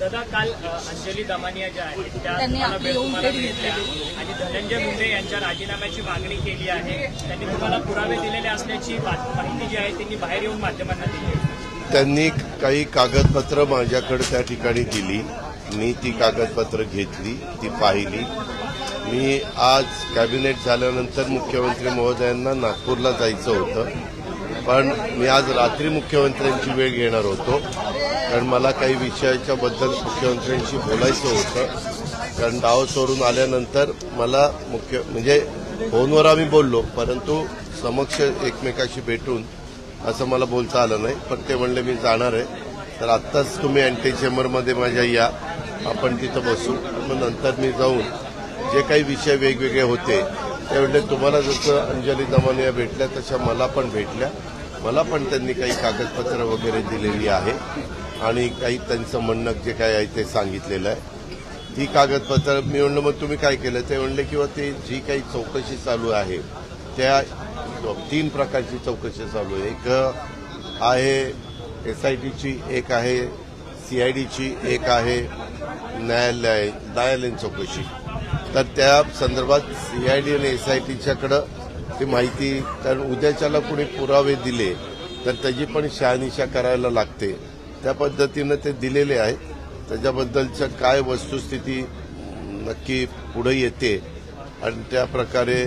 दादा काल अंजली दमानिया ज्या आहेत त्या तुम्हाला भेटल्या. आणि धनंजय मुंडे यांच्या राजीनाम्याची मागणी केली आहे. त्यांनी तुम्हाला पुरावे दिलेले असल्याची माहिती जी आहे त्यांनी बाहेर येऊन माध्यमांना दिली. त्यांनी काही कागदपत्र माझ्याकडे त्या ठिकाणी दिली. मी ती कागदपत्र घेतली ती पाहिली. मी आज कॅबिनेट झाल्यानंतर मुख्यमंत्री महोदयांना नागपूरला जायचं होतं. पण मी आज रात्री मुख्यमंत्र्यांची वेळ घेणार होतो. कारण मला काही विषयाच्याबद्दल मुख्यमंत्र्यांशी बोलायचं होतं. कारण डाव सोडून आल्यानंतर मला मुख्य म्हणजे फोनवर आम्ही बोललो परंतु समक्ष एकमेकाशी भेटून असं मला बोलता आलं नाही. पण ते म्हणले मी जाणार आहे. तर आत्ताच तुम्ही अँटी चेंबरमध्ये माझ्या या. आपण तिथं बसू. मग नंतर मी जाऊन जे काही विषय वेगवेगळे होते ते तुम्हाला जसं अंजली दमानिया भेटल्या तशा मला पण भेटल्या. मला पण त्यांनी काही कागदपत्र वगैरे दिलेली आहे. आणि काही त्यांचं म्हणणं जे काय आहे ते सांगितलेलं आहे. ती कागदपत्र मी म्हणलं मग तुम्ही काय केलं? ते म्हणले किंवा हो, ते जी काही चौकशी चालू आहे त्या तीन प्रकारची चौकशी चालू आहे. एक आहे एस आय टीची एक आहे सीआयडीची एक आहे न्यायालय न्यायालयीन चौकशी. तर त्या संदर्भात सीआयडी आणि एस आय टीच्याकडं ती माहिती कारण उद्याच्याला कुणी पुरावे दिले तर त्याची पण शहानिशा करायला लागते. त्या पद्धतीनं ते दिलेले आहेत त्याच्याबद्दलच्या काय वस्तुस्थिती नक्की पुढे येते आणि त्या प्रकारे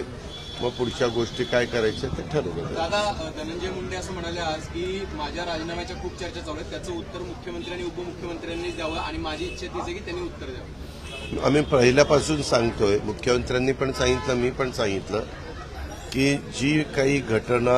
मग पुढच्या गोष्टी काय करायच्या ते ठरवलं दादा धनंजय मुंडे असं म्हणाले आज की माझ्या राजीनाम्याच्या खूप चर्चा चालू आहेत. त्याचं उत्तर मुख्यमंत्री आणि उपमुख्यमंत्र्यांनी द्यावं आणि माझी इच्छा तीच आहे की त्यांनी उत्तर द्यावं. आम्ही पहिल्यापासून सांगतोय मुख्यमंत्र्यांनी पण सांगितलं मी पण सांगितलं की जी काही घटना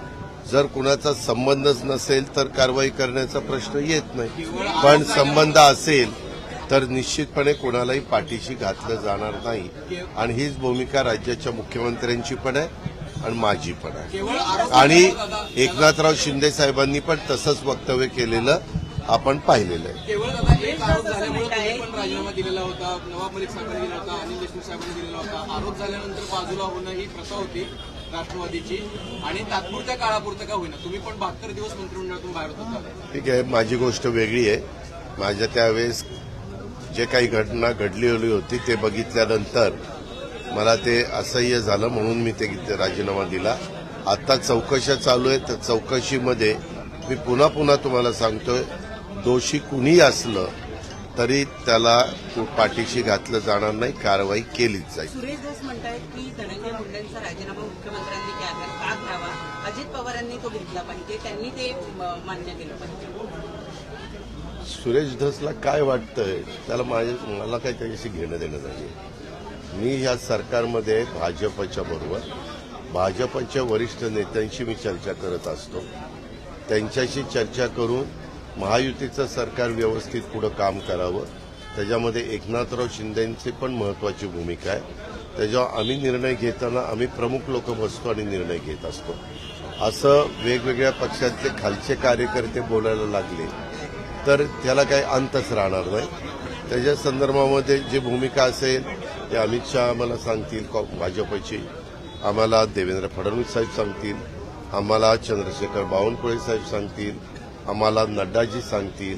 जर कुणाचा संबंधच नसेल तर कारवाई करण्याचा प्रश्न येत नाही. पण संबंध असेल तर निश्चितपणे कोणालाही पाठीशी घातलं जाणार नाही. आणि हीच भूमिका राज्याच्या मुख्यमंत्र्यांची पण आहे आणि माझी पण आहे. आणि एकनाथराव शिंदे साहेबांनी पण तसंच वक्तव्य केलेलं आपण पाहिलेलं आहे. राजीनामा दिलेला होता नवाब मलिक साहेबांनी दिला होता अनिल देशमुख साहेबांनी दिलेला होता. आरोप झाल्यानंतर बाजूला होणं ही प्रथा होती. राष्ट्रवादीची आणि तात्पुरत्या काळापुरतं का होईना. तुम्ही पण बहात्तर दिवस मंत्रिमंडळातून बाहेर होता ठीक आहे माझी गोष्ट वेगळी आहे. माझ्या त्यावेळेस जे काही घटना घडलेली होती ते बघितल्यानंतर मला ते असह्य झालं म्हणून मी ते राजीनामा दिला. आता चौकशा चालू आहे. तर चौकशीमध्ये मी पुन्हा पुन्हा तुम्हाला सांगतोय दोषी कुणी असलं तरी त्याला पाठीशी घातलं जाणार नाही. कारवाई केलीच जाईल. सुरेश राजीनामा मुख्यमंत्र्यांनी घ्यावा का घ्यावा अजित पवारांनी तो घेतला पाहिजे. त्यांनी ते मान्य केलं पाहिजे. सुरेश धसला काय वाटतंय? त्याला माझे मला काही त्याच्याशी घेणं देणं नाही मी ह्या सरकारमध्ये भाजपच्या बरोबर भाजपच्या वरिष्ठ नेत्यांशी मी चर्चा करत असतो. त्यांच्याशी चर्चा करून महायुतीचं सरकार व्यवस्थित पुढं काम करावं. त्याच्यामध्ये एकनाथराव शिंदेंची पण महत्वाची भूमिका आहे. त्याच्यावर आम्ही निर्णय घेताना आम्ही प्रमुख लोक बसतो आणि निर्णय घेत असतो. असं वेगवेगळ्या पक्षातले खालचे कार्यकर्ते बोलायला लागले तर त्याला काही अंतच राहणार नाही. त्याच्या संदर्भामध्ये जी भूमिका असेल ते अमित शहा आम्हाला सांगतील कॉ- भाजपची. आम्हाला देवेंद्र फडणवीस साहेब सांगतील आम्हाला चंद्रशेखर बावनकुळे साहेब सांगतील आम्हाला नड्डाजी सांगतील.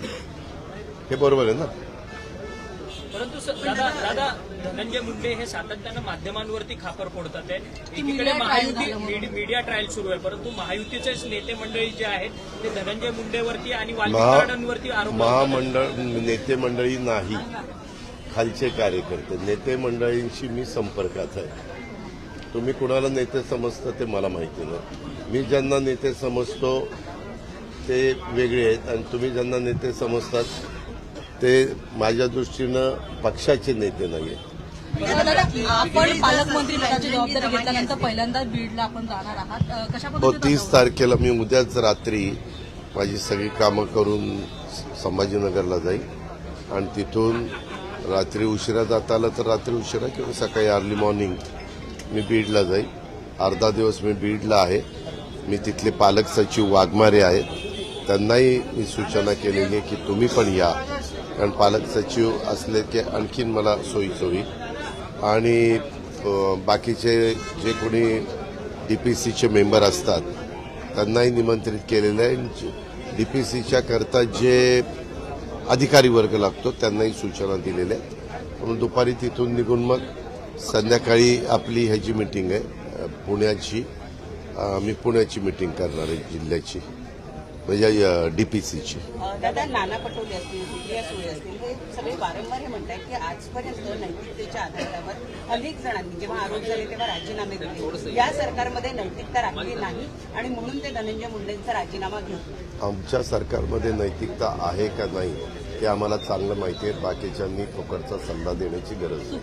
हे बरोबर आहे ना? परंतु दादा दादा धनंजय मुंडे हे सातत्यानं माध्यमांवरती खापर फोडतात आहे. एकीकडे महायुती मीडिया ट्रायल सुरू आहे. परंतु महायुतीचेच नेते मंडळी जे आहेत ते धनंजय मुंडेवरती आणि वाल्मिकांवरती आरोप. महामंडळ नेते मंडळी नाही. खालचे कार्यकर्ते नेते मंडळींशी मी संपर्कात आहे. तुम्ही कुणाला नेते समजता ते मला माहिती नाही. मी ज्यांना नेते समजतो ते वेगळे आहेत. आणि तुम्ही ज्यांना नेते समजतात ते माझ्या दृष्टीनं पक्षाचे नेते नाही दादा आपण पालकमंत्री पदाची जबाबदारी घेतल्यानंतर पहिल्यांदा बीडला आपण जाणार आहात. कशा हो तीस तारखेला मी उद्याच रात्री माझी सगळी कामं करून संभाजीनगरला जाईल आणि तिथून रात्री उशिरा जाता आलं तर रात्री उशिरा किंवा सकाळी अर्ली मॉर्निंग मी बीडला जाईल अर्धा दिवस मी बीडला आहे. मी तिथले पालक सचिव वाघमारे आहेत. त्यांनाही मी सूचना केलेली आहे की तुम्ही पण या. कारण पालक सचिव असले की आणखीन मला सोयीचं होईल आणि बाकीचे जे कोणी डी पी सीचे मेंबर असतात त्यांनाही निमंत्रित केलेलं आहे. डी पी सीच्या करता जे अधिकारी वर्ग लागतो त्यांनाही सूचना दिलेल्या आहेत. म्हणून दुपारी तिथून निघून मग संध्याकाळी आपली ह्याची मिटिंग आहे पुण्याची. मी पुण्याची मिटिंग करणार आहे जिल्ह्याची. डी पी सीची दादा नाना पटोले असतील सुप्रिया सुळे असतील हे सगळे वारंवार हे म्हणतात की आजपर्यंत नैतिकतेच्या आधारावर अनेक जणांनी जेव्हा आरोप झाले तेव्हा राजीनामे दिले. या सरकारमध्ये नैतिकता राखली नाही आणि म्हणून ते धनंजय मुंडेंचा राजीनामा घेतला आमच्या सरकारमध्ये नैतिकता आहे का नाही हे आम्हाला चांगलं माहिती आहे. बाकीच्यांनी फुकटचा सल्ला देण्याची गरज